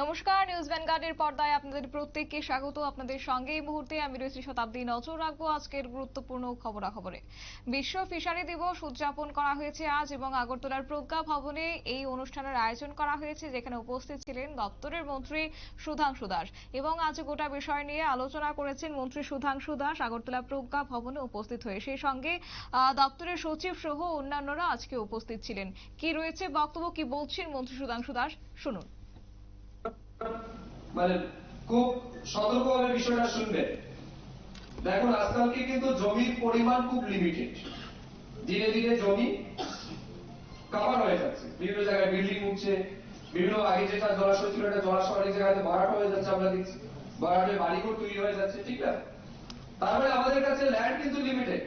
নমস্কার, নিউজ ভ্যানগার্ডের পর্দায় আপনাদের প্রত্যেককে স্বাগত। আপনাদের সঙ্গে এই মুহূর্তে আমি রয়েছি শতাব্দী নজর রাখব আজকের গুরুত্বপূর্ণ খবরাখবরে। বিশ্ব ফিশারি দিবস উদযাপন করা হয়েছে আজ এবং আগরতলার প্রজ্ঞা ভবনে এই অনুষ্ঠানের আয়োজন করা হয়েছে, যেখানে উপস্থিত ছিলেন দপ্তরের মন্ত্রী সুধাংশু দাস এবং আজ গোটা বিষয় নিয়ে আলোচনা করেছেন মন্ত্রী সুধাংশু দাস আগরতলা প্রজ্ঞা ভবনে উপস্থিত হয়ে। সেই সঙ্গে দপ্তরের সচিব সহ অন্যান্যরা আজকে উপস্থিত ছিলেন। কি রয়েছে বক্তব্য, কি বলছেন মন্ত্রী সুধাংশু দাস? শুনুন। মানে খুব সতর্কভাবে বিষয়টা শুনবেন দেখুন আজকালকে কিন্তু জমির পরিমাণ খুব লিমিটেড ধীরে ধীরে জমি কাভার হয়ে যাচ্ছে। বিভিন্ন জায়গায় বিল্ডিং উঠছে, বিভিন্ন আগে যেটা জলাশয় ছিল এটা জলাশয় অনেক জায়গাতে ভরাট হয়ে যাচ্ছে আমরা দেখছি। ভরাট বাড়ি বাড়িঘর তৈরি হয়ে যাচ্ছে, ঠিক না? তারপরে আমাদের কাছে ল্যান্ড কিন্তু লিমিটেড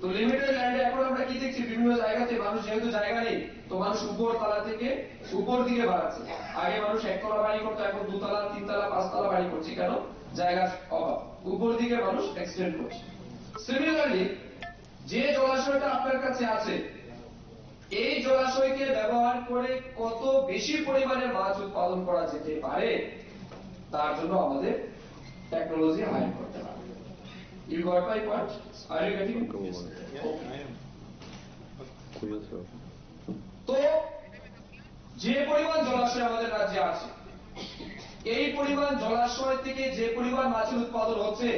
তো লিমিটেড ল্যান্ডে এখন আমরা কি দেখছি বিভিন্ন জায়গাতে মানুষ যেহেতু জায়গা নেই তো মানুষ উপর তলা থেকে উপর দিকে বাড়াচ্ছে। আগে মানুষ একতলা বাড়ি করতো এখন দুতলা তিনতলা পাঁচতলা বাড়ি করছে। কেন? জায়গার অভাব। উপর দিকে মানুষ এক্সটেন্ড করছে। সিমিলারলি যে জলাশয়টা আপনার কাছে আছে এই জলাশয়কে ব্যবহার করে কত বেশি পরিমাণে মাছ উৎপাদন করা যেতে পারে তার জন্য আমাদের টেকনোলজি হায়ার করতে হবে। You got my point are you getting তো যে পরিমাণ জলাশয় আমাদের রাজ্যে আছে এই পরিমাণ জলাশয় থেকে যে পরিমাণ মাছের উৎপাদন হচ্ছে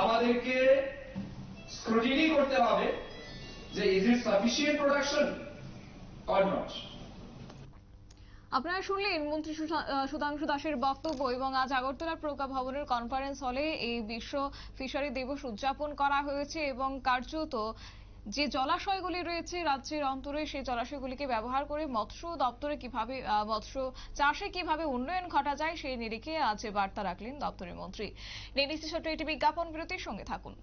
আমাদেরকে স্ক্রুটিনি করতে হবে যে is it sufficient production or not আপনারা শুনলেন মন্ত্রী সুধাংশু দাসের বক্তব্য এবং আজ আগরতলার প্রজ্ঞা ভবনের কনফারেন্স হলে এই বিশ্ব ফিশারি দিবস উদযাপন করা হয়েছে এবং কার্যত যে জলাশয়গুলি রয়েছে রাজ্যের অন্তরে, সেই জলাশয়গুলিকে ব্যবহার করে মৎস্য দপ্তরে কীভাবে মৎস্য চাষে কীভাবে উন্নয়ন ঘটা যায়, সেই নিরিখে আজ বার্তা রাখলেন দপ্তরের মন্ত্রী। নিয়ে একটি বিজ্ঞাপন বিরতির সঙ্গে থাকুন।